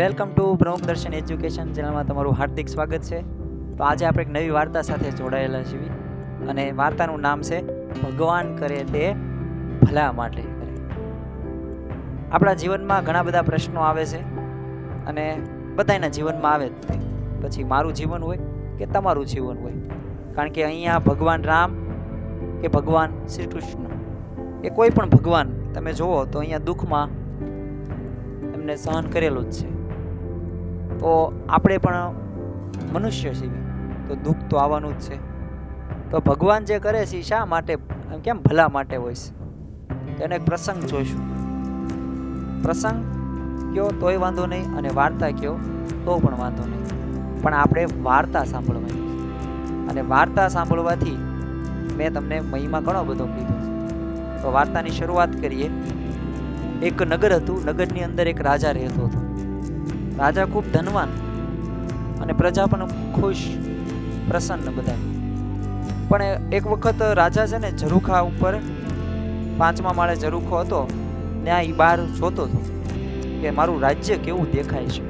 Welcome to પ્રમુખ દર્શન education ચેનલમાં તમારું હાર્દિક સ્વાગત છે. તો આજે આપણે એક નવી વાર્તા સાથે જોડાયેલા છીએ અને વાર્તાનું નામ છે, ભગવાન કરે તે ભલા માટે કરે. આપણા જીવનમાં ઘણા બધા પ્રશ્નો આવે છે અને બધાના જીવનમાં આવે જ તે પછી મારું જીવન હોય કે તમારું જીવન હોય? કારણ કે અહીંયા ભગવાન રામ કે ભગવાન શ્રી કૃષ્ણ? એ કોઈ પણ ભગવાન તમે જુઓ તો અહીંયા દુઃખમાં એમને સહન કરેલું જ છે. તો આપણે પણ મનુષ્ય છીએ. તો દુઃખ તો આવવાનું જ છે. તો ભગવાન જે કરે છે શા માટે કેમ ભલા માટે હોય છે? તો એને એક પ્રસંગ જોઈશું. પ્રસંગ કયો તોય વાંધો નહીં અને વાર્તા કયો તો પણ વાંધો નહીં. પણ આપણે વાર્તા સાંભળવાની અને વાર્તા સાંભળવાથી મેં તમને મહિમા ઘણો બધો કીધો તો વાર્તાની શરૂઆત કરીએ. એક નગર હતું, નગરની અંદર એક રાજા રહેતો હતો. રાજા ખૂબ ધનવાન અને પ્રજા પણ ખુશ, પ્રસન્ન બધા. પણ એક વખત રાજા છે ને ઝરૂખા ઉપર, પાંચમા માળે ઝરૂખો હતો ત્યાં એ બહાર જોતો હતો કે મારું રાજ્ય કેવું દેખાય છે.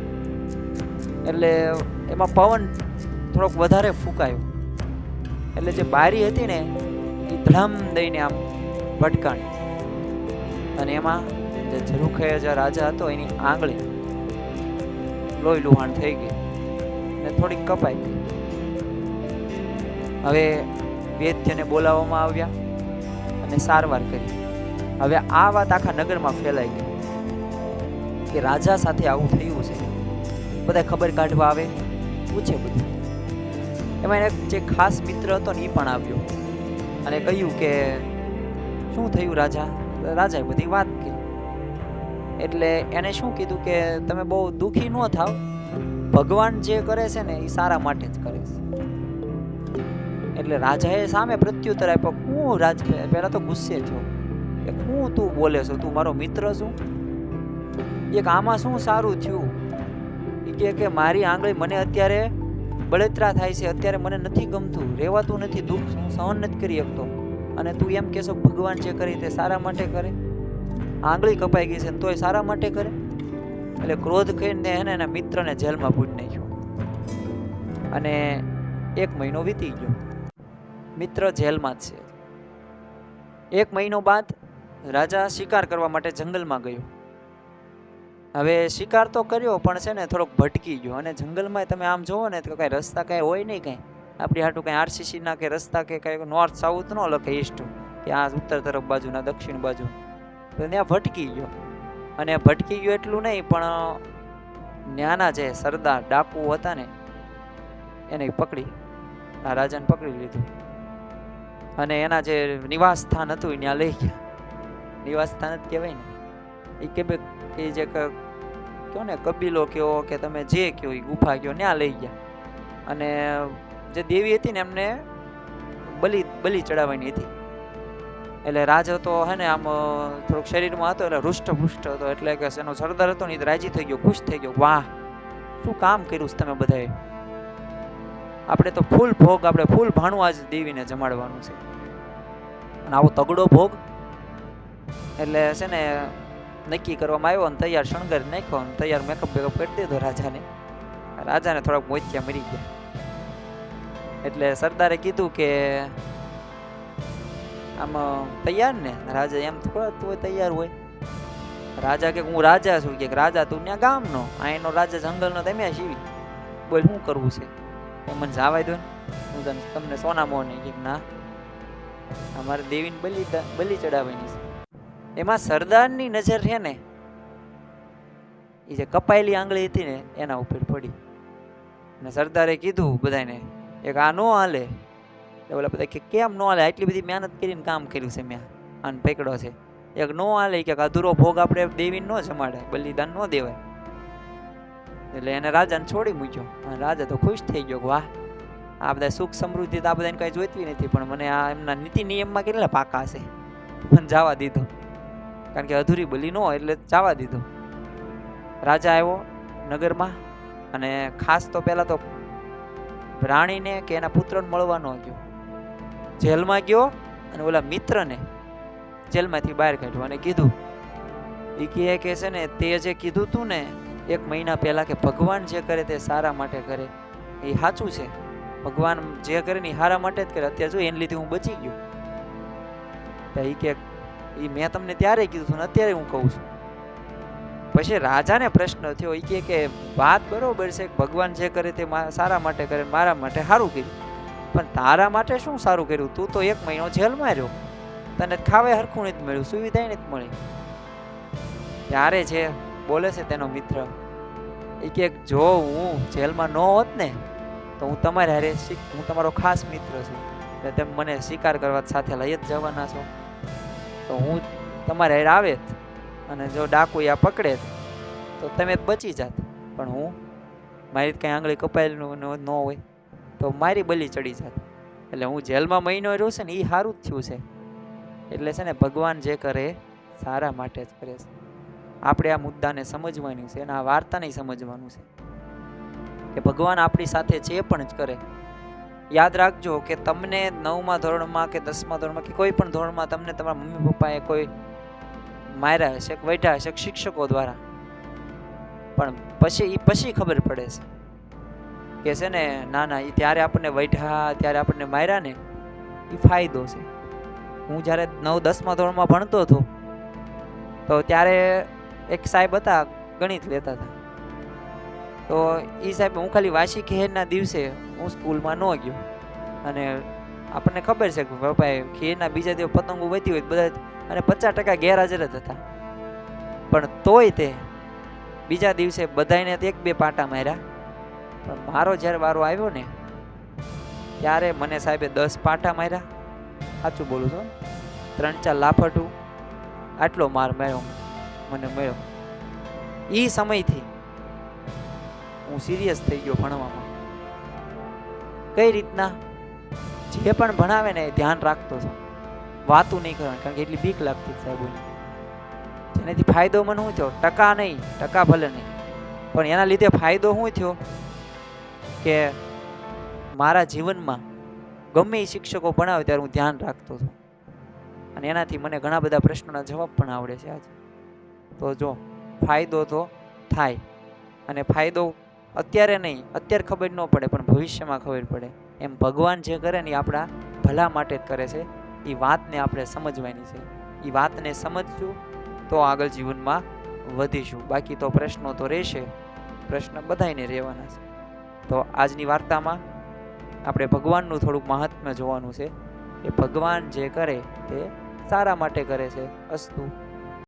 એટલે એમાં પવન થોડોક વધારે ફૂંકાયો. એટલે જે બારી હતી ને એ ધડામ દઈને આમ ભટકાણી. અને એમાં જે ઝરૂખે જે રાજા હતો, એની આંગળી લોહી લુહાણ થઈ ગઈ ને થોડીક કપાઈ ગઈ. હવે વૈદ્યને બોલાવવામાં આવ્યા અને સારવાર કરી. હવે આ વાત આખા નગરમાં ફેલાઈ ગઈ. કે રાજા સાથે આવું થયું છે. બધા ખબર કાઢવા આવે? પૂછે બધું. એમાં એક જે ખાસ મિત્ર હતો ને એ પણ આવ્યો. અને કહ્યું કે, શું થયું રાજા? રાજાએ બધી વાત કરી. એટલે એને શું કીધું કે તમે બહુ દુઃખી ન થાવ. ભગવાન જે કરે છે ને એ સારા માટે જ કરે છે. એટલે રાજાએ સામે પ્રત્યુત્તર આપ્યો, હું રાજ પહેલા તો ગુસ્સે થયો. કે હું તું બોલે છો? તું મારો મિત્ર છું? એક, આમાં શું સારું થયું? એ કે, મારી આંગળી મને અત્યારે બળતરા થાય છે. અત્યારે મને નથી ગમતું. રહેવાતું નથી. દુઃખ હું સહન નથી કરી શકતો. અને તું એમ કહેશો, ભગવાન જે કરે તે સારા માટે કરે. આંગળી કપાઈ ગઈ છે ને તોય સારા માટે કરે? એટલે ક્રોધ કરીને એને એના મિત્રને જેલમાં પૂરી નાખ્યો. અને એક મહિનો વીતી ગયો. મિત્ર જેલમાં જ છે. એક મહિનો બાદ રાજા શિકાર કરવા માટે જંગલમાં ગયો. હવે શિકાર તો કર્યો, પણ છે ને થોડોક ભટકી ગયો. અને જંગલમાં તમે આમ જોવો ને તો કાંઈ રસ્તા કાંઈ હોય નહીં કાંઈ. આપણી હાટું કાંઈ આરસીસીના કે રસ્તા કે કાંઈ નોર્થ સાઉથ ન લખે ઈસ્ટ કે આ ઉત્તર તરફ બાજુના દક્ષિણ બાજુ. તો ત્યાં ભટકી ગયો. અને ભટકી ગયો એટલું નહીં, પણ ન્યાના જે સરદાર ડાકુ હતા ને, એને પકડી, આ રાજાને પકડી લીધું. અને એના જે નિવાસ સ્થાન હતું ત્યાં લઈ ગયા. નિવાસ સ્થાન જ કહેવાય ને. એ કે એ જે કહો ને, કબીલો કયો કે તમે જે કયો એ ગુફા કયો, ત્યાં લઈ ગયા. અને જે દેવી હતી ને એમને બલી બલી ચડાવવાની હતી. એટલે રાજ હતો, હે ને, આમ થોડુંક શરીરમાં હતો, એટલે હૃષ્ટ હતો. એટલે કે એનો સરદાર હતો ને એ રાજી થઈ ગયો, ખુશ થઈ ગયો. વાહ! શું કામ કર્યું તમે બધાએ? આપણે તો ફૂલ ભોગ, આપણે ફૂલ ભાણું આજ દેવીને જમાડવાનું છે. અને આવો તગડો ભોગ. એટલે છે ને, નક્કી કરવામાં આવ્યો અને તૈયાર શણગાર નાખ્યો અને તૈયાર મેકઅપ બેકઅપ કરી દીધો રાજાને. રાજાને થોડાક મોતિયા મરી ગયા. એટલે સરદારે કીધું કે આમ તૈયાર ને? રાજા એમ થોડા તું તૈયાર હોય. રાજા કે, હું રાજા છું. કે, રાજા, તું ત્યાં ગામનો? આ એનો રાજા જંગલનો તમે શીવી. બોલ, શું કરવું છે? એ મને જાવાય દો ને. હું તને, તમને સોના મોને કે, ના અમારે દેવીને બલી બલી ચડાવવાની છે. એમાં સરદારની નજર છે ને એ જે કપાયેલી આંગળી હતી ને, એના ઉપર પડી. અને સરદારે કીધું બધાને એક આ નો હાલે. ઓલા બધા કે કેમ નો હાલે? આટલી બધી મહેનત કરીને કામ કર્યું છે મેં. અને પકડો છે. એક નો હાલે કે અધૂરો ભોગ આપણે દેવીને ન જમાડે, બલિદાન ન દેવાય. એટલે એને રાજાને છોડી મૂક્યો. અને રાજા તો ખુશ થઈ ગયો વાહ, આ બધા સુખ સમૃદ્ધિ તો આ બધાને કાંઈ જોઈતી નથી, પણ મને આ એમના નીતિ નિયમમાં કેટલા પાકા છે પણ જવા દીધો. કારણ કે અધૂરી બલી ન હોય એટલે જવા દીધો. રાજા આવ્યો નગરમાં, અને ખાસ તો પહેલાં તો રાણીને કે એના પુત્રને મળવા ન ગયો. જેલમાં ગયો અને ઓલા મિત્રને જેલમાંથી બહાર કાઢ્યો અને કીધું એ કહે કે છે ને, તે જે કીધું તું ને, એક મહિના પહેલાં કે ભગવાન જે કરે તે સારા માટે કરે. એ સાચું છે. ભગવાન જે કરે ને સારા માટે જ કરે. અત્યારે જો એને લીધે હું બચી ગયો. તો એ કે એ મેં તમને ત્યારે કીધું હતું ને, અત્યારે હું કહું છું. પછી રાજાને પ્રશ્ન થયો. એ કે, વાત બરોબર છે ભગવાન જે કરે તે સારા માટે કરે મારા માટે સારું કર્યું. પણ તારા માટે શું સારું કર્યું? તું તો એક મહિનો જેલમાં રહ્યો. તને ખાવે હરખું નથી મળ્યું સુવિધા નથી મળી. ત્યારે જે બોલે છે તેનો મિત્ર, એ કે જો હું જેલમાં ન હોત ને, તો હું તમારે હારે હું તમારો ખાસ મિત્ર છું. એટલે તમે મને શિકાર કરવા સાથે લઈ જ જવાના છો. તો હું તમારે હારે આવે અને જો ડાકુ યા પકડે તો તમે બચી જાત. પણ હું, મારી કંઈ આંગળી કપાયેલું ન હોય. તો મારી બલી ચડી જાત. એટલે હું જેલમાં મહિનો રહ્યો છે ને એ સારું જ થયું છે. એટલે છે ને, ભગવાન જે કરે, સારા માટે જ કરે છે. આપણે આ મુદ્દાને સમજવાનું છે અને આ વાર્તાને સમજવાનું છે. કે ભગવાન આપણી સાથે જે પણ જ કરે. યાદ રાખજો કે તમને નવમા ધોરણમાં કે દસમા ધોરણમાં કે કોઈ પણ ધોરણમાં તમને તમારા મમ્મી પપ્પાએ કોઈ માર્યા હશે વૈઠા હશે શિક્ષકો દ્વારા. પણ પછી એ પછી ખબર પડે છે. કે છે ને, ના ના એ ત્યારે આપણને વૈઠા ત્યારે આપણને માર્યા ને એ ફાયદો છે. હું જ્યારે નવ, દસમા ધોરણમાં ભણતો હતો, તો ત્યારે એક સાહેબ હતા, ગણિત લેતા હતા. તો એ સાહેબ હું ખાલી વાસી ખેરના દિવસે હું સ્કૂલમાં ન ગયો. અને આપણને ખબર છે કે પપ્પાએ ખેરના બીજા દિવસ પતંગો વધી હોય બધા અને પચાસ ટકા ગેરહાજર જ હતા. પણ તોય તે બીજા દિવસે બધાને એક બે પાટા માર્યા. પણ મારો જ્યારે વારો આવ્યો ને, ત્યારે મને સાહેબે દસ પાટા માર્યા. સાચું બોલું છું, ત્રણ ચાર લાફટું, આટલો માર મળ્યો મને મળ્યો. એ સમયથી હું સિરિયસ થઈ ગયો ભણવામાં. કઈ રીતના? જે પણ ભણાવે ને એ ધ્યાન રાખતો છું. વાતું નહીં કરવાની, કારણ કે એટલી બીક લાગતી સાહેબોની જેનાથી ફાયદો મને શું થયો? ટકા નહીં, ટકા ભલે નહીં. પણ એના લીધે ફાયદો શું થયો? કે મારા જીવનમાં ગમે એ શિક્ષકો ભણાવે ત્યારે હું ધ્યાન રાખતો હતો અને એનાથી મને ઘણા બધા પ્રશ્નોના જવાબ પણ આવડે છે આજે. તો જો, ફાયદો તો થાય અને ફાયદો અત્યારે નહીં, અત્યારે ખબર ન પડે પણ ભવિષ્યમાં ખબર પડે. એમ ભગવાન જે કરે ને એ આપણા ભલા માટે જ કરે છે. એ વાતને આપણે સમજવાની છે. એ વાતને સમજશું તો આગળ જીવનમાં વધીશું. બાકી તો પ્રશ્નો તો રહેશે. પ્રશ્ન બધાયને રહેવાના છે. તો આજની વાર્તામાં આપણે ભગવાનનું થોડુંક મહાત્મ્ય જોવાનું છે એ ભગવાન જે કરે તે સારા માટે કરે છે, અસ્તુ.